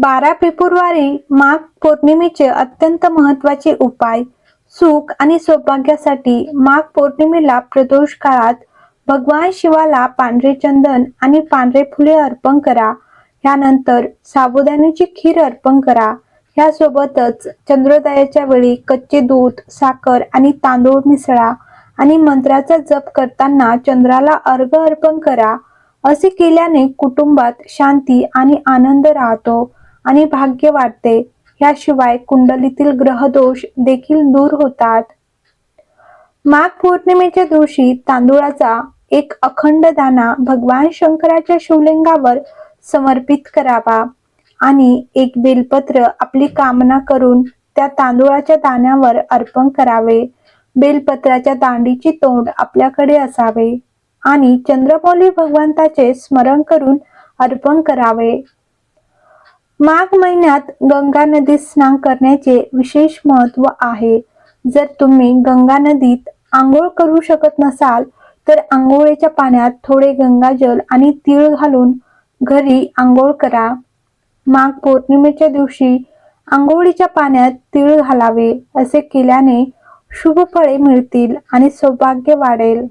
बारा फेब्रुवारी माघ पौर्णिमेचे अत्यंत महत्त्वाचे उपाय सुख आणि सौभाग्यासाठी माघ पौर्णिमेला प्रदोष काळात भगवान शिवाला पांढरे चंदन आणि पांढरे फुले अर्पण करा. यानंतर साबुदाण्याची खीर अर्पण करा. यासोबतच चंद्रोदयाच्या वेळी कच्चे दूध साखर आणि तांदूळ मिसळा आणि मंत्राचा जप करताना चंद्राला अर्घ अर्पण करा. असे केल्याने कुटुंबात शांती आणि आनंद राहतो. आणि भाग्य वाढते याशिवाय कुंडलीतील ग्रहदोष देखील दूर होतात. माघ पौर्णिमेच्या दिवशी तांदूळाचा एक अखंड दाना भगवान शंकराच्या शिवलिंगावर समर्पित करावा आणि एक बेलपत्र आपली कामना करून त्या तांदूळाच्या दाण्यावर अर्पण करावे. बेलपत्राच्या दांडीची तोंड आपल्याकडे असावे आणि चंद्रमौली भगवंताचे स्मरण करून अर्पण करावे. माघ महिन्यात गंगा नदीत स्नान करण्याचे विशेष महत्त्व आहे. जर तुम्ही गंगा नदीत आंघोळ करू शकत नसाल तर आंघोळीच्या पाण्यात थोडे गंगाजल आणि तीळ घालून घरी आंघोळ करा. माघ पौर्णिमेच्या दिवशी आंघोळीच्या पाण्यात तीळ घालावे असे केल्याने शुभ फळे मिळतील आणि सौभाग्य वाढेल.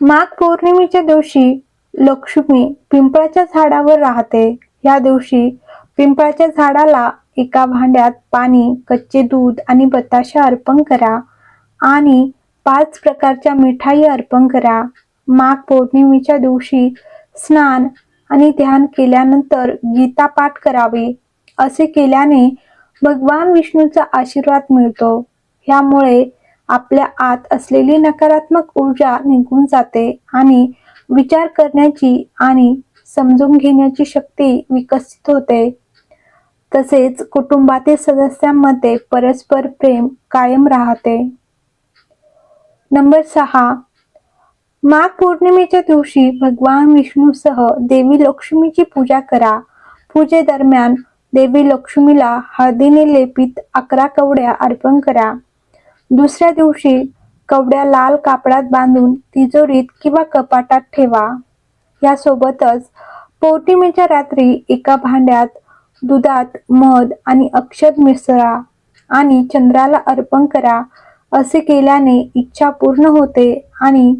माघ पौर्णिमेच्या दिवशी लक्ष्मी पिंपळाच्या झाडावर राहते. या दिवशी पिंपळाच्या झाडाला एका भांड्यात पाणी कच्चे दूध आणि बताशा अर्पण करा आणि पाच प्रकारच्या मिठाई अर्पण करा. माघ पौर्णिमेच्या दिवशी स्नान आणि ध्यान केल्यानंतर गीता पाठ करावे असे केल्याने भगवान विष्णूचा आशीर्वाद मिळतो. यामुळे आपल्या आत असलेली नकारात्मक ऊर्जा निघून जाते आणि विचार करण्याची आणि समजून घेण्याची शक्ती विकसित होते. तसेच कुटुंबातील सदस्यांमध्ये परस्पर प्रेम कायम राहते. नंबर सहा. माघ पौर्णिमेच्या दिवशी भगवान विष्णूसह देवी लक्ष्मीची पूजा करा. पूजेदरम्यान देवी लक्ष्मीला हळदीने लेपित अकरा कवड्या अर्पण करा. दुसऱ्या दिवशी कवड्या लाल कापडात बांधून तिजोरीत किंवा कपाटात ठेवा. यासोबतच पौर्णिमेच्या रात्री एका भांड्यात दुधात मध आणि अक्षत मिसळा आणि चंद्राला अर्पण करा असे केल्याने इच्छा पूर्ण होते आणि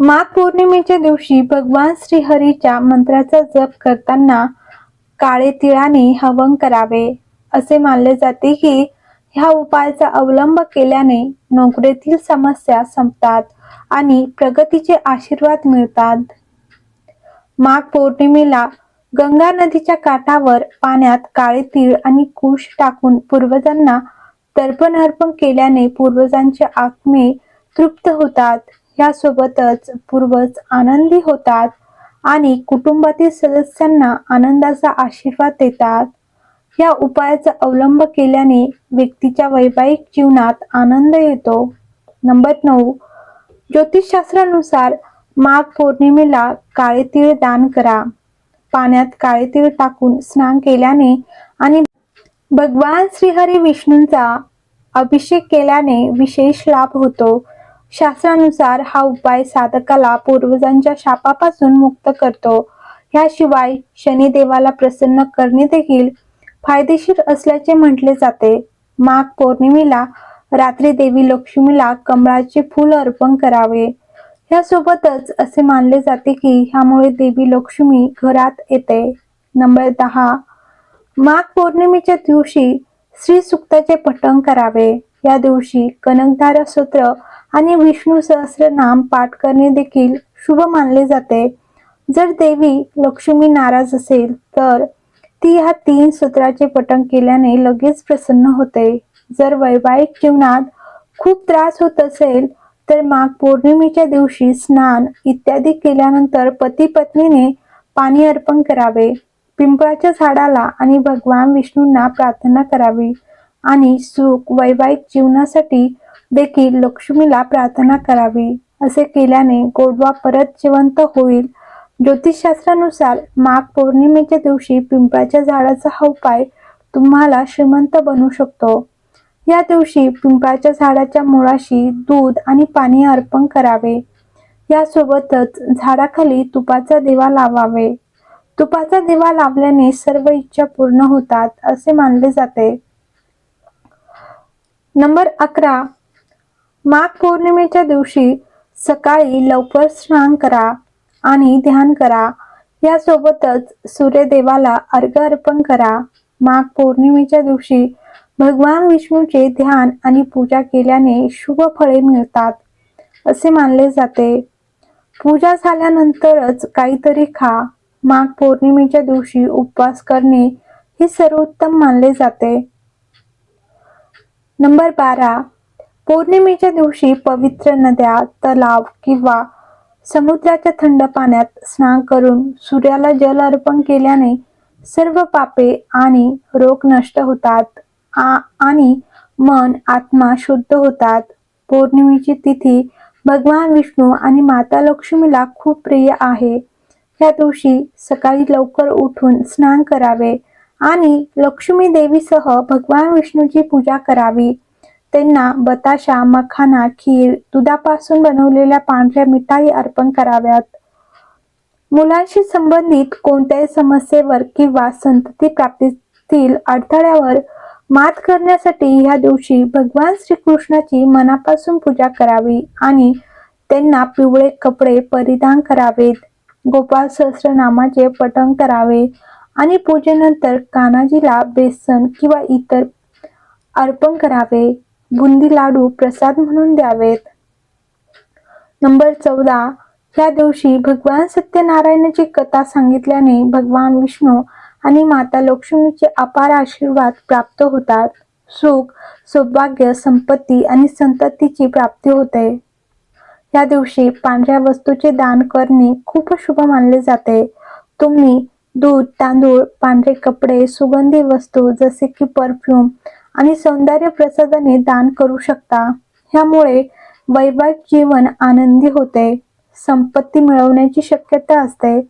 माघ पौर्णिमेच्या दिवशी भगवान श्रीहरीच्या मंत्राचा जप करताना काळे तिळाने हवन करावे असे मानले जाते की ह्या उपायाचा अवलंब केल्याने नोकरीतील समस्या संपतात आणि प्रगतीचे आशीर्वाद मिळतात. माघ पौर्णिमेला गंगा नदीच्या काठावर पाण्यात काळे तीळ आणि कुश टाकून पूर्वजांना तर्पण अर्पण केल्याने पूर्वजांचे आत्मे तृप्त होतात. यासोबतच पूर्वज आनंदी होतात आणि कुटुंबातील सदस्यांना आनंदाचा आशीर्वाद देतात. या उपायाचा अवलंब केल्याने व्यक्तीच्या वैवाहिक जीवनात आनंद येतो. नंबर नऊ ज्योतिषशास्त्रानुसार माघ पौर्णिमेला काळे तीळ दान करा. पाण्यात काळे तीळ टाकून स्नान केल्याने आणि भगवान श्रीहरी विष्णूंचा अभिषेक केल्याने विशेष लाभ होतो. शास्त्रानुसार हा उपाय साधकाला पूर्वजांच्या शापापासून मुक्त करतो. याशिवाय शनिदेवाला प्रसन्न करणे देखील फायदेशीर असल्याचे म्हटले जाते. माघ पौर्णिमेला रात्री देवी लक्ष्मीला कमळाचे फूल अर्पण करावे. यासोबतच असे मानले जाते की ह्यामुळे देवी लक्ष्मी घरात येते. नंबर दहा. माघ पौर्णिमेच्या दिवशी श्री सुक्ताचे पठण करावे. या दिवशी कनकधारा सूत्र आणि विष्णू सहस्रनाम पाठ करणे देखील शुभ मानले जाते. जर देवी लक्ष्मी नाराज असेल तर ती ह्या तीन सूत्राचे पठण केल्याने लगेच प्रसन्न होते. जर वैवाहिक जीवनात खूप त्रास होत असेल तर माघ पौर्णिमेच्या दिवशी स्नान इत्यादी केल्यानंतर पती पत्नीने पाणी अर्पण करावे. पिंपळाच्या झाडाला आणि भगवान विष्णूंना प्रार्थना करावी. आणि सुख वैवाहिक जीवनासाठी देखील लक्ष्मीला प्रार्थना करावी. असे केल्याने गोडवा परत जिवंत होईल ज्योतिषशास्त्रानुसार माघ पौर्णिमेच्या दिवशी पिंपळाच्या झाडाचा हा उपाय तुम्हाला श्रीमंत बनवू शकतो. या दिवशी पिंपळाच्या झाडाच्या मुळाशी दूध आणि पाणी अर्पण करावे. यासोबतच झाडाखाली तुपाचा दिवा लावावे. तुपाचा दिवा लावल्याने सर्व इच्छा पूर्ण होतात असे मानले जाते. नंबर अकरा. माघ पौर्णिमेच्या दिवशी सकाळी लवकर स्नान करा. आणि ध्यान करा. यासोबतच सूर्यदेवाला अर्घ्य अर्पण करा. माघ पौर्णिमेच्या दिवशी भगवान विष्णूचे ध्यान आणि पूजा केल्याने शुभ फळे मिळतात असे मानले जाते. पूजा झाल्यानंतरच काहीतरी खा. माघ पौर्णिमेच्या दिवशी उपवास करणे हे सर्वोत्तम मानले जाते. नंबर बारा. पौर्णिमेच्या दिवशी पवित्र नद्या तलाव किंवा समुद्राच्या थंड पाण्यात स्नान करून सूर्याला जल अर्पण केल्याने सर्व पापे आणि रोग नष्ट होतात. आ- आणि मन आत्मा शुद्ध होतात. पौर्णिमेची तिथी भगवान विष्णू आणि माता लक्ष्मीला खूप प्रिय आहे. या दिवशी सकाळी लवकर उठून स्नान करावे आणि लक्ष्मी देवीसह भगवान विष्णूची पूजा करावी. त्यांना बताशा मखाना खीर दुधापासून बनवलेल्या पांढऱ्या मिठाई अर्पण कराव्यात. मुलांशी संबंधित कोणत्याही समस्येवर किंवा संतती प्राप्तीतील अडथळ्यावर मात करण्यासाठी ह्या दिवशी भगवान श्रीकृष्णाची मनापासून पूजा करावी आणि त्यांना पिवळे कपडे परिधान करावेत. गोपाल सहस्रनामाचे पठण करावे आणि पूजेनंतर कानाजीला बेसन किंवा इतर अर्पण करावे. बुंदी लाडू प्रसाद म्हणून द्यावेत. नंबर चौदा. या दिवशी भगवान सत्यनारायणाची कथा सांगितल्याने भगवान विष्णू आणि माता लक्ष्मीचे अपार आशीर्वाद प्राप्त होतात. सुख सौभाग्य संपत्ती आणि संततीची प्राप्ती होते. या दिवशी पांढऱ्या वस्तूचे दान करणे खूप शुभ मानले जाते. तुम्ही दूध तांदूळ पांढरे कपडे सुगंधी वस्तू जसे की परफ्यूम आणि सौंदर्य प्रसादाने दान करू शकता. ह्यामुळे वैवाहिक जीवन आनंदी होते. संपत्ती मिळवण्याची शक्यता असते.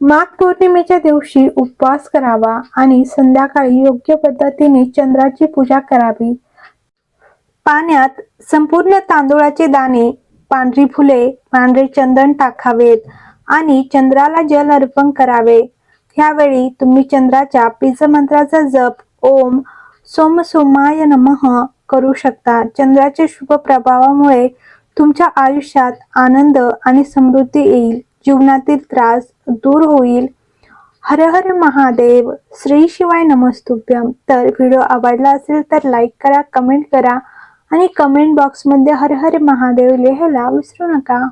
माघ पौर्णिमेच्या दिवशी उपवास करावा आणि संध्याकाळी योग्य पद्धतीने चंद्राची पूजा करावी. पाण्यात संपूर्ण तांदूळाचे दाणे पांढरी फुले पांढरे चंदन टाकावेत आणि चंद्राला जल अर्पण करावे. ह्यावेळी तुम्ही चंद्राच्या पीज मंत्राचा जप ओम सोम सोमाय नमः करू शकता. चंद्राच्या शुभ प्रभावामुळे तुमच्या आयुष्यात आनंद आणि समृद्धी येईल. जीवनातील त्रास दूर होईल. हर हर महादेव. श्री शिवाय नमस्तुभ्यम. तर व्हिडिओ आवडला असेल तर लाईक करा कमेंट करा आणि कमेंट बॉक्समध्ये हर हर महादेव लिहायला विसरू नका.